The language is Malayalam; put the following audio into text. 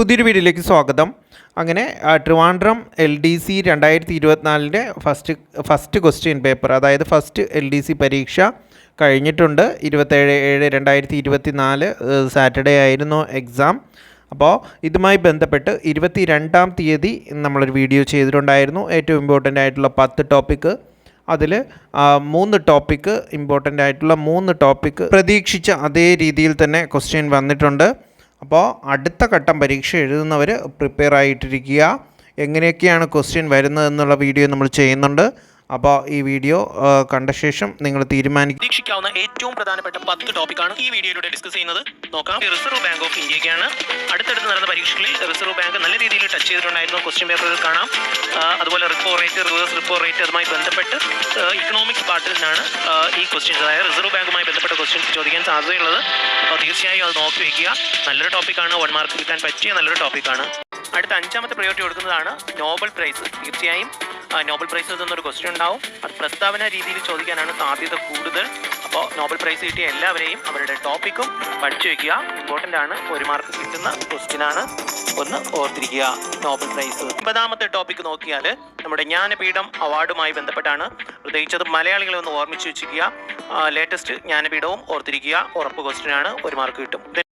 പുതിയൊരു വീഡിയോയിലേക്ക് സ്വാഗതം. അങ്ങനെ ട്രിവാൻഡ്രം എൽ ഡി സി രണ്ടായിരത്തി ഇരുപത്തിനാലിന്റെ ഫസ്റ്റ് ഫസ്റ്റ് ക്വസ്റ്റ്യൻ പേപ്പർ അതായത് ഫസ്റ്റ് എൽ ഡി സി പരീക്ഷ കഴിഞ്ഞിട്ടുണ്ട്. ഇരുപത്തേഴ് ഏഴ് രണ്ടായിരത്തി ഇരുപത്തി നാല് സാറ്റർഡേ ആയിരുന്നു എക്സാം അപ്പോൾ ഇതുമായി ബന്ധപ്പെട്ട് ഇരുപത്തി രണ്ടാം തീയതി നമ്മളൊരു വീഡിയോ ചെയ്തിട്ടുണ്ടായിരുന്നു. ഏറ്റവും ഇമ്പോർട്ടന്റ് ആയിട്ടുള്ള പത്ത് ടോപ്പിക്ക് അതിൽ മൂന്ന് ടോപ്പിക്ക് ഇമ്പോർട്ടന്റ് ആയിട്ടുള്ള മൂന്ന് ടോപ്പിക്ക് പ്രതീക്ഷിച്ച അതേ രീതിയിൽ തന്നെ ക്വസ്റ്റ്യൻ വന്നിട്ടുണ്ട്. അപ്പോൾ അടുത്ത ഘട്ടം പരീക്ഷ എഴുതുന്നവർ പ്രിപ്പയർ ആയിട്ടിരിക്കുക. എങ്ങനെയൊക്കെയാണ് ക്വസ്റ്റ്യൻ വരുന്നത് എന്നുള്ള വീഡിയോ നമ്മൾ ചെയ്യുന്നുണ്ട്. അപ്പോൾ ഈ വീഡിയോ കണ്ട ശേഷം നിങ്ങൾ തീരുമാനിക്കും ഏറ്റവും പ്രധാനപ്പെട്ട പത്ത് ടോപ്പിക്കാണ് ഈ വീഡിയോയിലൂടെ ഡിസ്കസ് ചെയ്യുന്നത്. നോക്കാം. റിസർവ് ബാങ്ക് ഓഫ് നടന്ന പരീക്ഷകളിൽ റിസർവ് ബാങ്ക് നല്ല രീതിയിൽ ടച്ച് ചെയ്തിട്ടുണ്ടായിരുന്നു. ക്വസ്റ്റ്യൻ പേപ്പറിൽ കാണാം. അതുപോലെ repo rate reverse repo rate അതുമായി ബന്ധപ്പെട്ട് ഇക്കണോമിക്സ് പാർട്ടിൽ നിന്നാണ് ഈ ക്വസ്റ്റ്യൻസ് അതായത് റിസർവ് ബാങ്കുമായി ബന്ധപ്പെട്ട ക്വസ്റ്റ്യൻസ് ചോദിക്കാൻ സാധ്യതയുള്ളത്. അപ്പോൾ തീർച്ചയായും അത് നോക്കി വയ്ക്കുക നല്ലൊരു ടോപ്പിക്കാണ് വൺ മാർക്ക് കിട്ടാൻ പറ്റിയ നല്ലൊരു ടോപ്പിക്കാണ് അടുത്ത അഞ്ചാമത്തെ പ്രയോറിറ്റി കൊടുക്കുന്നതാണ് നോബൽ പ്രൈസ് തീർച്ചയായും നോബൽ പ്രൈസിൽ നിന്നൊരു ക്വസ്റ്റ്യൻ ഉണ്ടാവും. അത് പ്രസ്താവന രീതിയിൽ ചോദിക്കാനാണ് സാധ്യത കൂടുതൽ. നോബൽ പ്രൈസ് കിട്ടിയ എല്ലാവരെയും അവരുടെ ടോപ്പിക്കും പഠിച്ചു വെക്കുക. ഇമ്പോർട്ടന്റ് ആണ്. ഒരു മാർക്ക് കിട്ടുന്ന ക്വസ്റ്റ്യൻ ആണ്. ഒന്ന് ഓർത്തിരിക്കുക. നോബൽ പ്രൈസ് ഒമ്പതാമത്തെ ടോപ്പിക്ക് നോക്കിയാൽ നമ്മുടെ ജ്ഞാനപീഠം അവാർഡുമായി ബന്ധപ്പെട്ടാണ്. പ്രത്യേകിച്ചത് മലയാളികളെ ഒന്ന് ഓർമ്മിച്ച് വെച്ചിരിക്കുക. ലേറ്റസ്റ്റ് ജ്ഞാനപീഠവും ഓർത്തിരിക്കുക. ഉറപ്പ് ക്വസ്റ്റ്യൻ ആണ്. ഒരു മാർക്ക് കിട്ടും.